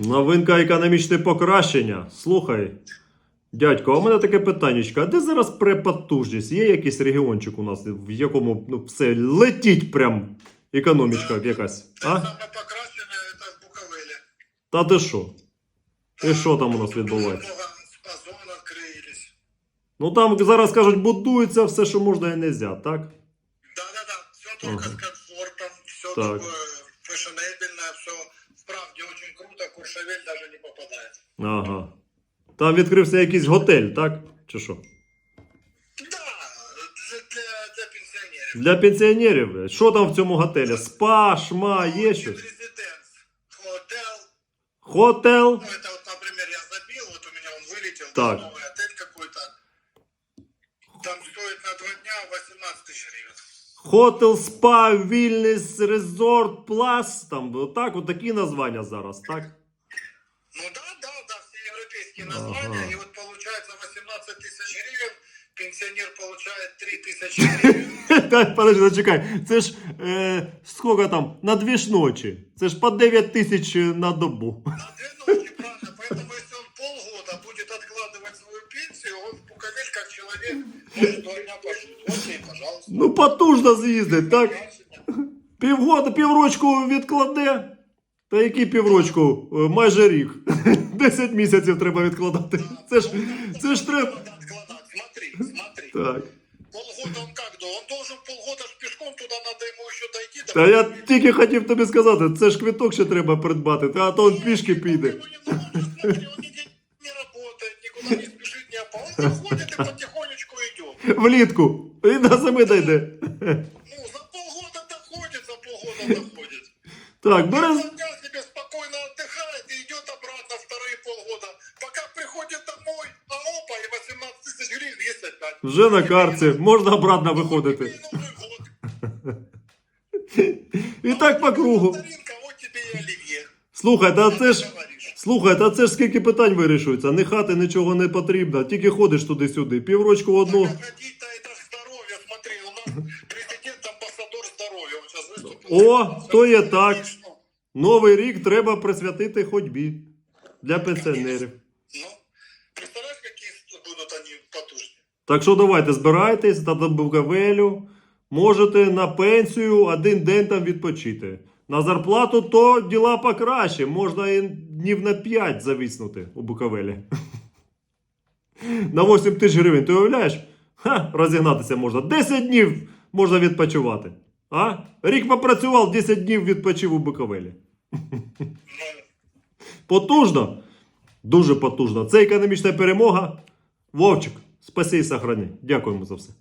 Новинка економічне покращення. Слухай, дядько, а у мене таке питаннячко. А де зараз препотужність? Є якийсь регіончик у нас, в якому ну, все летить прям економічка якась? А? Саме покращення це в Буковелі. Та ти що? І що там у нас відбувається? Ну там зараз кажуть, будується все, що можна і не можна, так? Да-да-да, все только Ага. с комфортом, все Так. такое фешенебельное, все круто, Куршавель даже не попадает. Ага. Там відкрився якийсь готель, так? Чи що? Да, для, для, для пенсионеров. Для пенсіонерів. Що там в цьому готелі? Спа, шма, є щось? Резиденс, хотел. Хотел. Ну, это вот, например, я забил, вот у меня он вылетел, Так. да, новый отель какой-то. Там стоит на два дня 18 тысяч гривен. Хотел, спа, вільнес, резорт, плас. Там отак, от такі названня зараз, так? европейские названия. Ага. И вот получается 18 тысяч гривен, пенсионер получает 3 тысячи гривен. Так, подожди, зачекай. Це ж е, скільки там? На дві ж ночі. Це ж по 9 тисяч на добу. На две ночи, правильно. Поэтому если он полгода будет откладывать свою пенсию, он в Буковель как человек может два дня пожить. Вот тебе, и пожалуйста. Ну, потужно з'їздить, так? Півгода, піврочку відкладе. Та який піврочку? Е, Майже рік. 10 місяців треба відкладати. Це ж, це ж треба. Смотри, смотри. Так. Полгода он как, да? Он должен полгода ж пешком туда, надо ему еще дойти. до Та я тільки хотів тобі сказати, це ж квиток ще треба придбати, а то він пішки піде. Он заходит и потихонечку идет. Влітку. І до зими дійде. Ну, за полгода доходит, за полгода доходит. Так, бере. Вже на карті, можна обратно Тебе виходити. и Новый год. І так по кругу. Старинка, вот тебе и оливье. Слухай, та А це ты ж. говоришь. Слухай, та це ж скільки питань вирішується. Ні хати, нічого не потрібно. Тільки ходиш туди-сюди. Піврочку в одну. Так, а ходить-то это ж здоровье, смотри, у нас президент амбассадор здоровья, он сейчас выступил. О, то є так. Конечно. Новий рік треба присвятити ходьбі для пенсіонерів. Так що давайте збирайтесь та до Буковелю. Можете на пенсію один день там відпочити. На зарплату то діла покраще. Можна і днів на 5 завіснути у Буковелі. На 8 тисяч гривень, ти уявляєш? Ха, розігнатися можна. 10 днів можна відпочивати. А? Рік попрацював, 10 днів відпочив у Буковелі. Потужно. Дуже потужно. Це економічна перемога. Вовчик, спаси і сохрани. Дякуємо за все.